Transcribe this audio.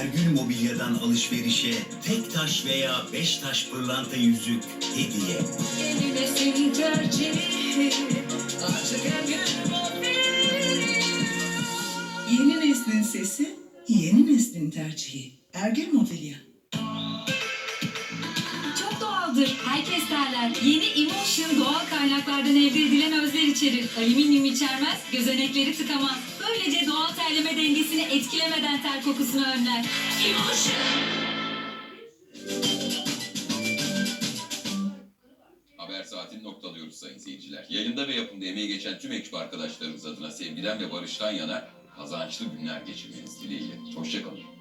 Ergül Mobilya'dan alışverişe tek taş veya beş taş pırlanta yüzük hediye. Yeni neslin tercihi Artık mobil Yeni neslin sesi, yeni neslin tercihi. Ergül Mobilya. Herkes derler. Yeni Emotion doğal kaynaklardan elde edilen özler içerir. Alüminyum içermez, gözenekleri tıkamaz. Böylece doğal terleme dengesini etkilemeden ter kokusunu önler. Emotion. Haber saatini noktalıyoruz sayın seyirciler. Yayında ve yapımda emeği geçen tüm ekip arkadaşlarımız adına sevgiden ve barıştan yana kazançlı günler geçirmeniz dileğiyle. Hoşçakalın.